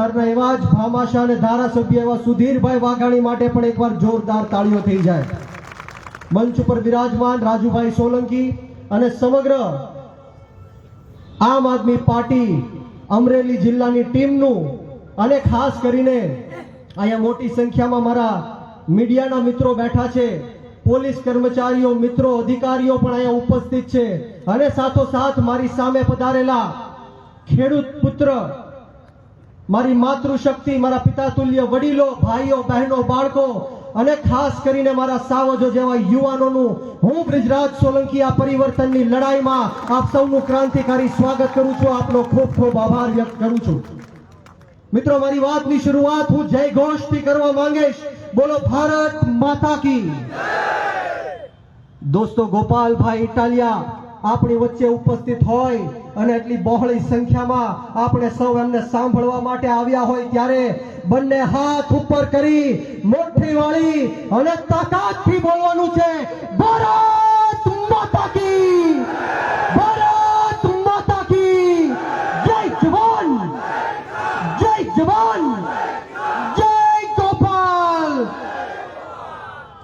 જટાધારના એવા જ ભામાશા અને ધારાસભ્ય એવા સુધીરભાઈ વાઘાણી માટે પણ એકવાર જોરદાર તાળીઓ થઈ જાય. મંચ ઉપર વિરાજમાન રાજુભાઈ સોલંકી અને સમગ્ર આમ આદમી પાર્ટી અમરેલી જિલ્લાની ટીમનું અને ખાસ કરીને અહીંયા મોટી સંખ્યામાં મારા મીડિયાના મિત્રો બેઠા છે, પોલીસ કર્મચારીઓ, મિત્રો, અધિકારીઓ પણ અહીંયા ઉપસ્થિત છે અને સાથોસાથ મારી સામે પધારેલા ખેડૂત પુત્ર મારી માતૃશક્તિ મારા પિતા તુલ્ય વડીલો ભાઈઓ બહેનો બાળકો અને ખાસ કરીને મારા સાવજો જેવા યુવાનોનું હું બ્રિજરાજ સોલંકી આ પરિવર્તનની લડાઈમાં આપ સૌનું ક્રાંતિકારી સ્વાગત કરું છું. આપનો ખૂબ ખૂબ આભાર વ્યક્ત કરું છું. મિત્રો મારી વાતની શરૂઆત હું જય ઘોષથી કરવા માંગીશ. બોલો ભારત માતા કી. દોસ્તો ગોપાલભાઈ ઇટાલિયા આપણી વચ્ચે ઉપસ્થિત હોય અને એટલી બહોળી સંખ્યામાં આપણે સૌ એમને સાંભળવા માટે આવ્યા હોય ત્યારે બંને હાથ ઉપર કરી મોટી વાળી અને તાકાતથી બોલવાનું છે, ભારત માતા કી, ભારત માતા કી, જય જવાન જય જવાન, જય ગોપાલ.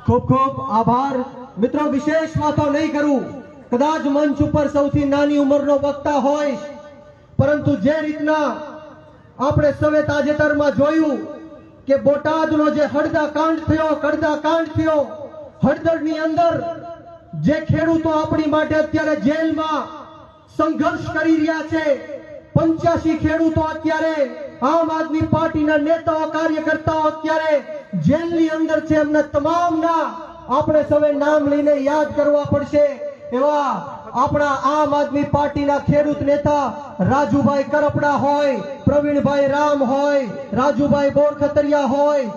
ખૂબ ખૂબ આભાર. મિત્રો, વિશેષ વાતો નહીં કરું. કદાચ મંચ ઉપર સૌથી નાની ઉંમરનો વક્તા હોય, પરંતુ જે રીતના આપણે સૌએ તાજેતરમાં જોયું કે બોટાદનો જે હળદા કાંડ થયો કડદા કાંડ થયો, હળદરની અંદર જે ખેડૂતો આપણી માટે અત્યારે જેલમાં સંઘર્ષ કરી રહ્યા છે, પંચ્યાસી ખેડૂતો અત્યારે આમ આદમી પાર્ટીના નેતાઓ, કાર્યકર્તાઓ અત્યારે જેલની અંદર છે. એમના તમામના આપણે સૌએ નામ લઈને યાદ કરવા પડશે. એવા આપણા આમ આદમી પાર્ટીના ખેડૂત નેતા રાજુભાઈ કરપડા હોય, પ્રવીણભાઈ રામ હોય, રાજુભાઈ બોરખતરિયા હોય,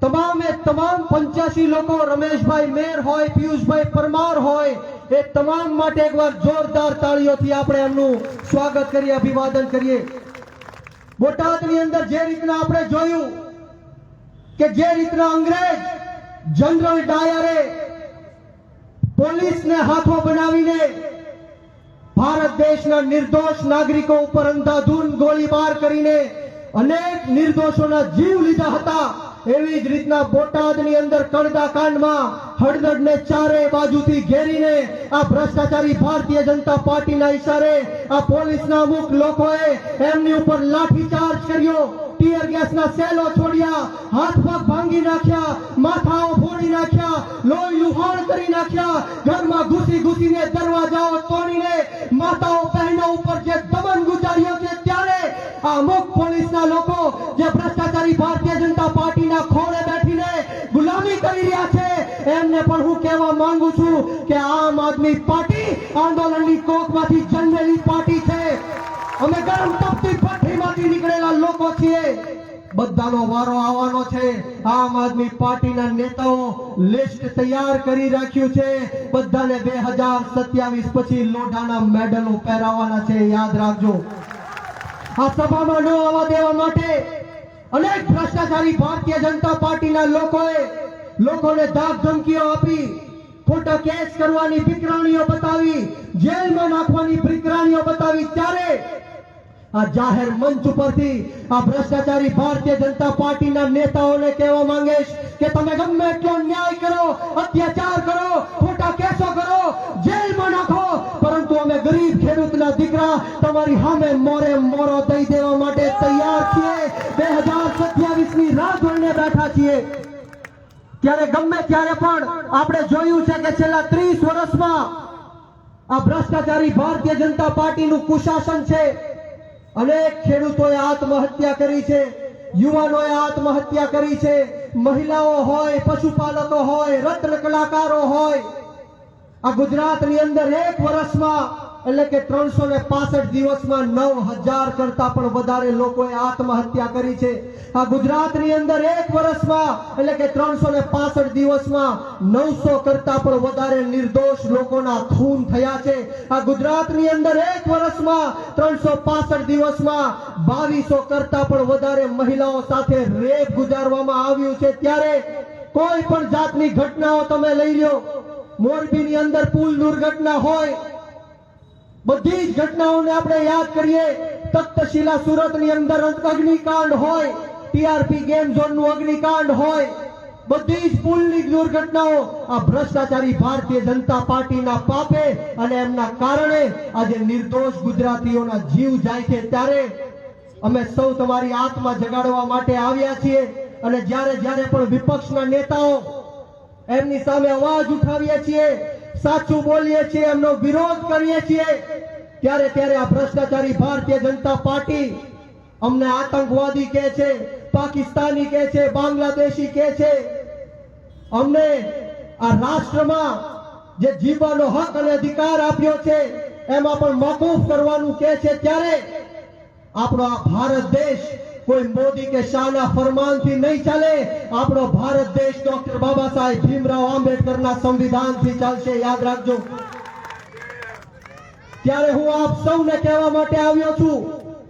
તમામે તમામ પંચ્યાસી લોકો, રમેશભાઈ મેર હોય, પિયુષભાઈ પરમાર હોય, એ તમામ માટે એકવાર જોરદાર તાળીઓથી આપણે એમનું સ્વાગત કરીએ, અભિવાદન કરીએ. બોટાદની અંદર જે રીતના આપણે જોયું કે જે રીતના અંગ્રેજ જનરલ ડાયરે પોલીસને હાથો બનાવીને ભારત દેશના નિર્દોષ નાગરિકો ઉપર અંધાધૂન ગોળીબાર કરીને અનેક નિર્દોષોના જીવ લીધા હતા. એવી જ રીતના બોટાદની અંદર કડદા કાંડમાં હળદરને ચારે બાજુથી ઘેરીને આ ભ્રષ્ટાચારી ભારતીય જનતા પાર્ટીના ઇશારે આ પોલીસના અમુક લોકોએ એમની ઉપર લાઠીચાર્જ કર્યો. ટીયર ગેસના સેલો છોડ્યા, હાથ પગ ભાંગી નાખ્યા, માથાઓ ફોડી નાખ્યા, લોહી લુહાણ કરી નાખ્યા, ઘરમાં ઘૂસી ઘૂસીને દરવાજાઓ તોડીને માતાઓ બહેનો ઉપર જે દમન ગુજાર્યો છે ત્યારે આ અમુક પોલીસના લોકો જે ભ્રષ્ટાચારી ભારતીય જનતા પાર્ટીના ખોળે બેઠીને ગુલામી કરી રહ્યા છે એમને પણ હું કહેવા માંગુ છું કે આમ આદમી પાર્ટી આંદોલનની કોકમાંથી જન્મેલી પાર્ટી છે. અમે ગરમ તપતી ભઠ્ઠીમાંથી નીકળેલા લોકો છીએ. બધાનો વારો આવવાનો છે. આમ આદમી પાર્ટીના નેતાઓ લિસ્ટ તૈયાર કરી રાખ્યું છે. બધાને બે હજાર સત્યાવીસ પછી લોઢાના મેડલો પહેરાવાના છે. યાદ રાખજો. આ સભામાં ન આવવા દેવા માટે અનેક ભ્રષ્ટાચારી ભારતીય જનતા પાર્ટીના લોકોએ લોકોને ધાક ધમકીઓ આપી, ખોટા કેસ કરવાની ફિકરાણીઓ બતાવી, જેલમાં નાખવાની ફિકરાણીઓ બતાવી ત્યારે આ જાહેર મંચ ઉપરથી આ ભ્રષ્ટાચારી ભારતીય જનતા પાર્ટીના નેતાઓને કહેવા માંગીશ કે તમે ગમે એટલો ન્યાય કરો, અત્યાચાર કરો, ખોટા કેસો કરો, જેલમાં નાખો. પરંતુ અમે ગરીબ ખેડૂતના દીકરા તમારી સામે મોરે મોરો દઈ દેવા માટે તૈયાર છીએ. બે હજાર સત્યાવીસની રાહ જોઈને બેઠા છીએ. ત્યારે ગમે ત્યારે પણ આપણે જોયું છે કે છેલ્લા ત્રીસ વર્ષમાં આ ભ્રષ્ટાચારી ભારતીય જનતા પાર્ટીનું કુશાસન છે. અનેક ખેડૂતોએ આત્મહત્યા કરી છે, યુવાનોએ આત્મહત્યા કરી છે, મહિલાઓ હોય, પશુપાલકો હોય, રત્ન કલાકારો હોય. આ ગુજરાતની અંદર એક વર્ષમાં એટલે કે ત્રણસો ને પાસઠ દિવસમાં નવ હજાર કરતા પણ વધારે લોકોએ આત્મહત્યા કરી છે. આ ગુજરાતની અંદર એક વર્ષમાં, એટલે કે ત્રણસો ને પાસઠ દિવસમાં નવસો કરતા પણ વધારે નિર્દોષ લોકોના ખૂન થયા છે. આ ગુજરાતની અંદર એક વર્ષમાં ત્રણસો પાસઠ દિવસમાં બાવીસો કરતા પણ વધારે મહિલાઓ સાથે રેપ ગુજારવામાં આવ્યું છે. ત્યારે કોઈ પણ જાતની ઘટનાઓ તમે લઈ લો મોરબીની અંદર પુલ દુર્ઘટના હોય બધી જ ઘટનાઓને આપણે યાદ કરીએ. તખ્તશિલા સુરતની અંદર અગ્નિકાંડ હોય, ટીઆરપી ગેમ ઝોનનું અગ્નિકાંડ હોય, બધી જ પુલની દુર્ઘટનાઓ આ ભ્રષ્ટાચારી ભારતીય જનતા પાર્ટીના પાપે અને એમના કારણે આજે નિર્દોષ ગુજરાતીઓના જીવ જાય છે ત્યારે અમે સૌ તમારી આત્મા જગાડવા માટે આવ્યા છીએ અને જ્યારે જ્યારે પણ વિપક્ષના નેતાઓ એમની સામે અવાજ ઉઠાવીએ છીએ સાચું બોલીએ છીએ, એમનો વિરોધ કરીએ છીએ. ત્યારે ત્યારે આ ભ્રષ્ટાચારી ભારતીય જનતા પાર્ટી અમને આતંકવાદી કહે છે, પાકિસ્તાની કહે છે, બાંગ્લાદેશી કહે છે. અમને આ રાષ્ટ્રમાં જે જીવવાનો હક અને અધિકાર આપ્યો છે, એમાં પણ મોકૂફ કરવાનું કહે છે ત્યારે આપણો આ ભારત દેશ કોઈ મોદી કે શાહના ફરમાનથી નહીં ચાલે. આપણો ભારત દેશ ડોક્ટર બાબા સાહેબ ભીમરાવ આંબેડકરના સંવિધાનથી ચાલશે. યાદ રાખજો. ત્યારે હું આપ સૌને કહેવા માટે આવ્યો છું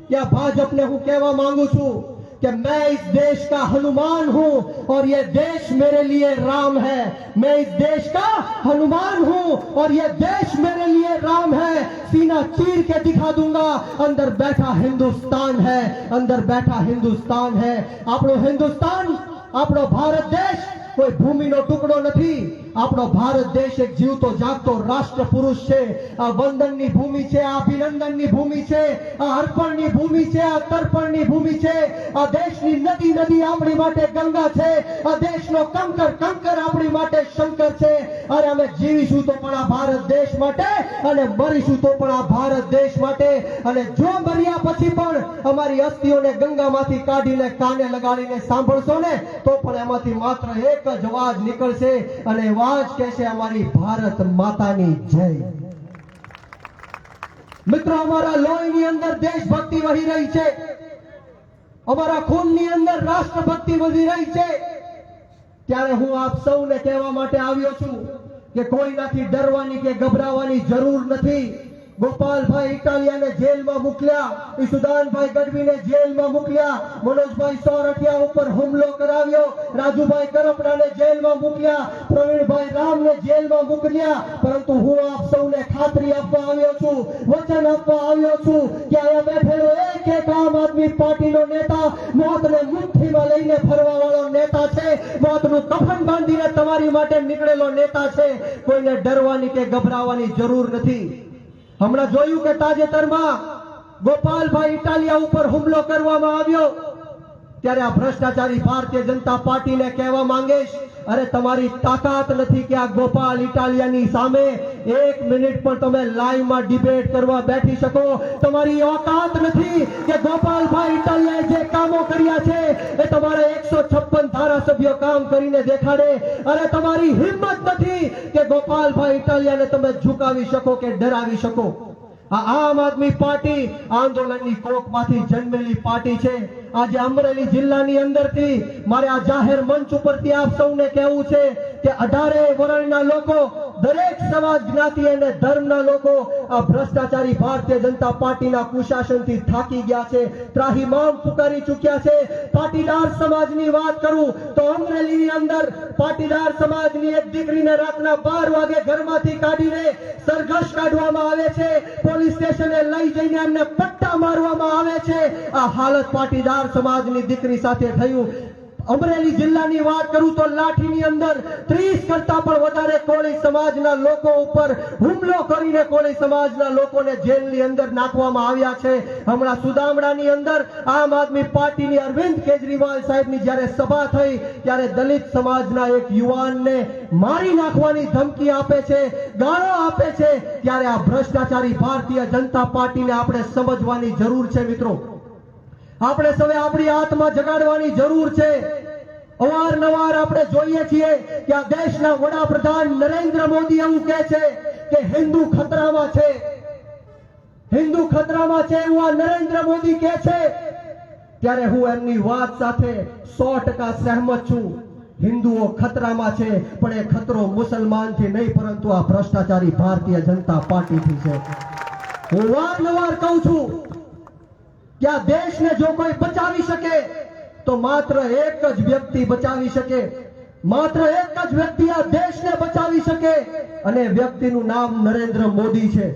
કે ભાજપને હું કહેવા માંગુ છું. कि मैं इस देश का हनुमान हूं और ये देश मेरे लिए राम है मैं इस देश का हनुमान हूं और ये देश मेरे लिए राम है सीना चीर के दिखा दूंगा अंदर बैठा हिंदुस्तान है अंदर बैठा हिंदुस्तान है આપણો હિન્દુસ્તાન આપણો ભારત દેશ કોઈ ભૂમિનો ટુકડો નથી આપણો ભારત દેશ એક જીવતો, જાગતો રાષ્ટ્ર પુરુષ છે. આ વંદનની ભૂમિ છે, આ અભિનંદનની ભૂમિ છે, આ અર્પણની ભૂમિ છે, આ તર્પણની ભૂમિ છે. આ દેશની નદી નદી આપણી માટે ગંગા છે. આ દેશનો કંકર કંકર આપણી માટે શંકર છે. અરે અમે જીવીશું તો પણ આ ભારત દેશ માટે અને મરીશું તો પણ આ ભારત દેશ માટે. અને જો મર્યા પછી પણ અમારી અસ્થિઓને ગંગામાંથી કાઢીને કાને લગાડીને સાંભળશો ને, તો પણ એમાંથી માત્ર એક જ અવાજ નીકળશે અને અવાજ છે અમારી ભારત માતાની જય. મિત્રો, અમારા લોહીની અંદર દેશભક્તિ વહી રહી છે. અમારા ખૂનની અંદર રાષ્ટ્રભક્તિ વધી રહી છે. ત્યારે હું આપ સૌને કહેવા માટે આવ્યો છું કે કોઈનાથી ડરવાની કે ગભરાવાની જરૂર નથી. ગોપાલભાઈ ઇટાલિયાને જેલમાં મોકલ્યા ઈસુદાનભાઈ ગઢવીને જેલમાં મોકલ્યા મનોજભાઈ સોરઠિયા ઉપર હુમલો કરાવ્યો. રાજુભાઈ કરપડાને જેલમાં મોકલ્યા પ્રવીણભાઈ રામને જેલમાં મોકલ્યા પરંતુ હું આપ સૌને ખાતરી આપવા આવ્યો છું, વચન આપવા આવ્યો છું કે અહીંયા બેઠેલો એક એક આમ આદમી પાર્ટીનો નેતા, મોતને મુઠ્ઠીમાં લઈને ફરવા વાળો નેતા છે, મોતનું કફન બાંધીને તમારી માટે નીકળેલો નેતા છે. કોઈને ડરવાની કે ગભરાવાની જરૂર નથી. હમણાં જોયું કે તાજેતરમાં ગોપાલભાઈ ઇટાલિયા ઉપર હુમલો કરવામાં આવ્યો. ત્યારે આ ભ્રષ્ટાચારી ભારતીય જનતા પાર્ટીને કહેવા માંગીશ, અરે, તમારી તાકાત નથી કે આ ગોપાલ ઇટાલિયાની સામે એક મિનિટ પણ તમે લાઈવમાં ડિબેટ કરવા બેઠી શકો. તમારી ઓકાત નથી કે ગોપાલભાઈ ઇટાલિયાએ જે કામો કર્યા છે એ તમારે એકસો છપ્પન ધારાસભ્યો કામ કરીને દેખાડે. અરે, તમારી હિંમત નથી કે ગોપાલભાઈ ઇટાલિયાને તમે ઝુકાવી શકો કે ડરાવી શકો. આ આમ આદમી પાર્ટી આંદોલનની કોકમાંથી જન્મેલી પાર્ટી છે. આજે અમરેલી જિલ્લાની અંદરથી મારે આ જાહેર મંચ ઉપરથી આપ સૌને કહેવું છે કે અઢારે વર્ણના લોકો દરેક સમાજ જ્ઞાતિ અને ધર્મના લોકો આ ભ્રષ્ટાચારી ભારતીય જનતા પાર્ટીના કુશાસનથી થાકી ગયા છે. ત્રાહિમામ પુકારી ચૂક્યા છે. પાટીદાર સમાજની વાત કરું તો અમરેલીની અંદર પાટીદાર સમાજની એક દીકરીને રાતના બાર વાગે ઘરમાંથી કાઢીને સરઘસ કાઢવામાં આવે છે. પોલીસ સ્ટેશને લઈ જઈને એમને પટ્ટા મારવામાં આવે છે. આ હાલત પાટીદાર સમાજની દીકરી સાથે થયું. અમરેલી જિલ્લાની વાત કરું તો લાઠીની અંદર ત્રીસ કરતા પણ વધારે કોળી સમાજના લોકો ઉપર હુમલો કરીને કોળી સમાજના લોકોને જેલની અંદર નાખવામાં આવ્યા છે. હમણાં સુદામડાની અંદર આમ આદમી પાર્ટીની અરવિંદ કેજરીવાલ સાહેબની જ્યારે સભા થઈ, ત્યારે દલિત સમાજના એક યુવાનને મારી નાખવાની ધમકી આપે છે, ગાળો આપે છે, ત્યારે આ ભ્રષ્ટાચારી ભારતીય જનતા પાર્ટીને આપણે સમજવાની જરૂર છે મિત્રો. આપણે સૌએ આપણી આત્મા જગાડવાની જરૂર છે. અવારનવાર આપણે જોઈએ છીએ કે આ દેશના વડાપ્રધાન નરેન્દ્ર મોદી એવું કહે છે કે હિન્દુ ખતરામાં છે. હિન્દુ ખતરામાં છે એવું આ નરેન્દ્ર મોદી કહે છે. ત્યારે હું એમની વાત સાથે સો ટકા સહેમત છું. હિન્દુઓ ખતરામાં છે, પણ એ ખતરો મુસલમાનથી નહીં, પરંતુ આ ભ્રષ્ટાચારી ભારતીય જનતા પાર્ટીથી છે. હું વારંવાર કહું છું કે આ દેશને જો કોઈ બચાવી શકે, તો માત્ર એક જ વ્યક્તિ બચાવી શકે. માત્ર એક જ વ્યક્તિ આ દેશને બચાવી શકે અને વ્યક્તિનું નામ નરેન્દ્ર મોદી છે.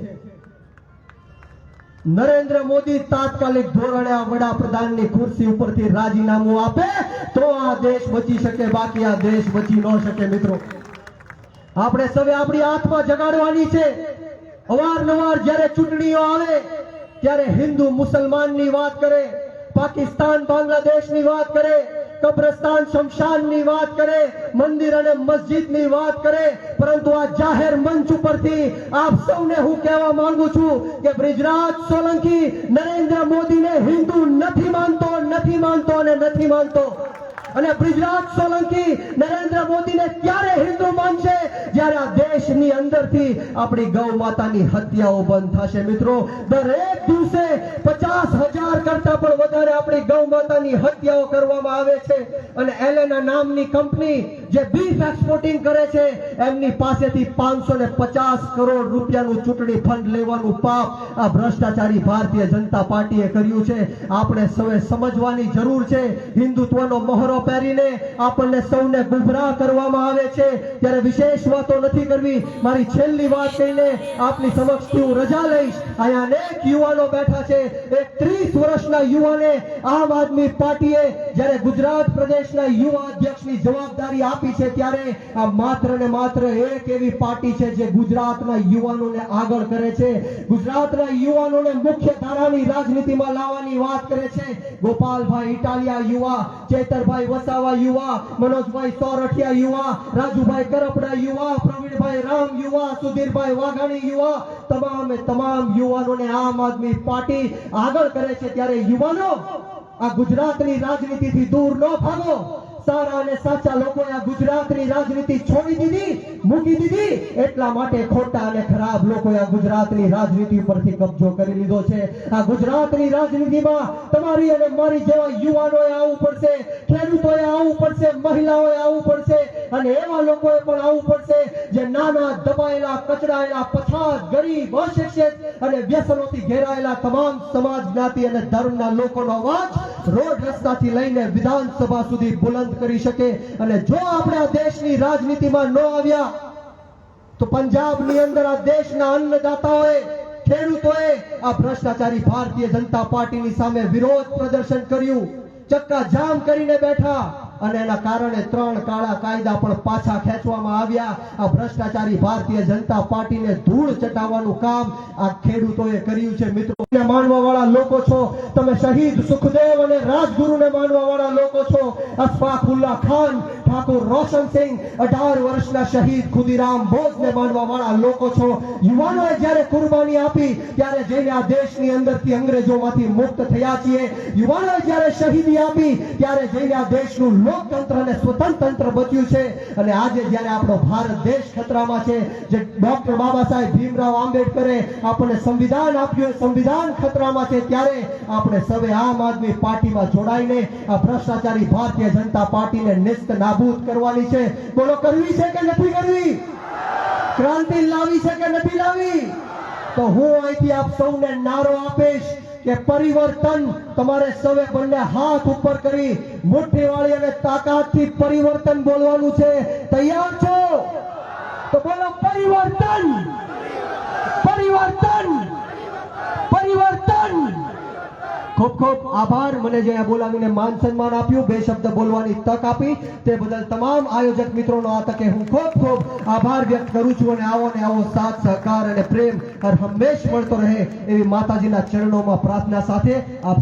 નરેન્દ્ર મોદી તાત્કાલિક ધોરણે આ વડાપ્રધાનની ખુરશી ઉપરથી રાજીનામું આપે, તો આ દેશ બચી શકે, બાકી આ દેશ બચી ન શકે મિત્રો. આપણે સૌએ આપણી આત્મા જગાડવાની છે. અવારનવાર જ્યારે ચૂંટણીઓ આવે ત્યારે હિન્દુ મુસલમાનની વાત કરે, પાકિસ્તાન બાંગ્લાદેશની વાત કરે, કબ્રસ્તાન શમશાનની વાત કરે, મંદિર અને મસ્જિદની વાત કરે, પરંતુ આ જાહેર મંચ ઉપરથી આપ સૌને હું કહેવા માંગુ છું કે બ્રિજરાજ સોલંકી નરેન્દ્ર મોદીને હિન્દુ નથી માનતો નથી માનતો અને નથી માનતો. અને બ્રિજરાજ સોલંકી નરેન્દ્ર મોદીને ક્યારે હિન્દુ માનશે? જ્યારે આ દેશની અંદરથી આપણી ગૌ માતાની હત્યાઓ બંધ થશે. મિત્રો, દરેક દિવસે પચાસ હજાર કરતા પણ વધારે આપણી ગૌ માતાની હત્યાઓ કરવામાં આવે છે. અને એલેના નામની કંપની જે બીફ એક્સપોર્ટિંગ કરે છે, એમની પાસેથી પાંચસો ને પચાસ કરોડ રૂપિયાનું ચૂંટણી ફંડ લેવાનું પાપ આ ભ્રષ્ટાચારી ભારતીય જનતા પાર્ટીએ કર્યું છે. આપણે સૌએ સમજવાની જરૂર છે, હિન્દુત્વનો મહોરો પહેરીને આપણને સૌને ગુમરાહ કરવામાં આવે છે. ત્યારે વિશેષ વાતો નથી કરવી. મારી છેલ્લી વાત કહીને આપની સમક્ષથી હું રજા લઈશ. અહીંયા અનેક યુવાનો બેઠા છે. એક ત્રીસ વર્ષના યુવાને આમ આદમી પાર્ટીએ જ્યારે ગુજરાત પ્રદેશના યુવા અધ્યક્ષની જવાબદારી આપી છે ત્યારે આ માત્ર ને માત્ર એક એવી પાર્ટી છે જે ગુજરાતના યુવાનોને આગળ કરે છે. ગુજરાતના યુવાનોને મુખ્ય ધારાની રાજનીતિમાં લાવવાની વાત કરે છે. ગોપાલભાઈ ઇટાલિયા યુવા, ચેતરભાઈ વસાવા યુવા, મનોજભાઈ સોરઠિયા યુવા, રાજુભાઈ કરપડા યુવા, પ્રવીણભાઈ રામ યુવા, સુધીરભાઈ વાઘાણી યુવા, તમામે તમામ યુવાનોને આમ આદમી પાર્ટી આગળ કરે છે. ત્યારે યુવાનો આ ગુજરાતની રાજનીતિથી દૂર ન ભાગો. સારા અને સાચા લોકોએ ગુજરાતની રાજનીતિ છોડી દીધી, મૂકી દીધી. એટલા માટે ખોટા અને ખરાબ લોકોએ ગુજરાતની રાજનીતિ પરથી કબજો કરી લીધો છે. આ ગુજરાતની રાજનીતિમાં તમારી અને મારી જેવા યુવાનોએ આવવું પડશે, ખેડૂતોએ આવવું પડશે, મહિલાઓએ આવવું પડશે અને એવા લોકોએ પણ આવવું પડશે જે નાના દબાયેલા, કચડાયેલા, પછાત, ગરીબ, અશિક્ષિત અને વ્યસનોથી ઘેરાયેલા તમામ સમાજ જ્ઞાતિ અને ધર્મના લોકોનો અવાજ રોડ રસ્તાથી લઈને વિધાનસભા સુધી બુલંદ કરી શકે અને જો આપણે દેશની રાજનીતિમાં ન આવ્યા, તો પંજાબની અંદર આ દેશના અન્નદાતાઓએ, ખેડૂતોએ આ ભ્રષ્ટાચારી ભારતીય જનતા પાર્ટીની સામે વિરોધ પ્રદર્શન કર્યું. ચક્કા જામ કરીને બેઠા. અને એના કારણે ત્રણ કાળા કાયદા પણ પાછા ખેંચવામાં આવ્યા. આ ભ્રષ્ટાચારી ભારતીય જનતા પાર્ટીને ધૂળ ચટાવવાનું કામ આ ખેડૂતોએ કર્યું છે. મિત્રો માનવા વાળા લોકો છો, તમે શહીદ સુખદેવ અને રાજગુરુને માનવા વાળા લોકો છો. અશફાકુલ્લા ખાન ઠાકોર રોશનસિંહ અઢાર વર્ષના શહીદ ખુદીરામ બોઝને માનવા વાળા લોકો છો. યુવાનોએ જ્યારે કુરબાની આપી, ત્યારે જઈને આ દેશની અંદરથી અંગ્રેજોમાંથી મુક્ત થયા છીએ, યુવાનોએ જ્યારે શહીદી આપી, ત્યારે જઈને આ દેશનું લોકતંત્ર અને સ્વતંત્ર બચ્યું છે. અને આજે જ્યારે આપણો ભારત દેશ ખતરામાં છે, જે ડોક્ટર બાબા સાહેબ ભીમરાવ આંબેડકરે આપણને સંવિધાન આપ્યું સંવિધાન ખતરામાં છે, ત્યારે આપણે સૌએ આમ આદમી પાર્ટીમાં જોડાઈને આ ભ્રષ્ટાચારી ભારતીય જનતા પાર્ટીને નિસ્ત નાબૂદ કરવાની છે. બોલો, કરવી છે કે નથી કરવી? ક્રાંતિ લાવી છે કે નથી લાવી? તો હું અહીંથી આપ સૌને નારો આપીશ કે પરિવર્તન તમારે સૌએ બંને હાથ ઉપર કરી મુઠ્ઠી વાળી અને તાકાતથી પરિવર્તન બોલવાનું છે. તૈયાર છો? તો બોલો, પરિવર્તન! પરિવર્તન! પરિવર્તન! ખૂબ ખૂબ આભાર. મને જે બોલાવીને માન સન્માન આપ્યું, બે શબ્દ બોલવાની તક આપી. તે બદલ તમામ આયોજક મિત્રોનો આ તકે હું ખૂબ ખૂબ આભાર વ્યક્ત કરું છું અને આવો ને આવો સાથ, સહકાર અને પ્રેમ હર હંમેશ મળતો રહે એવી માતાજીના ચરણોમાં પ્રાર્થના સાથે આપ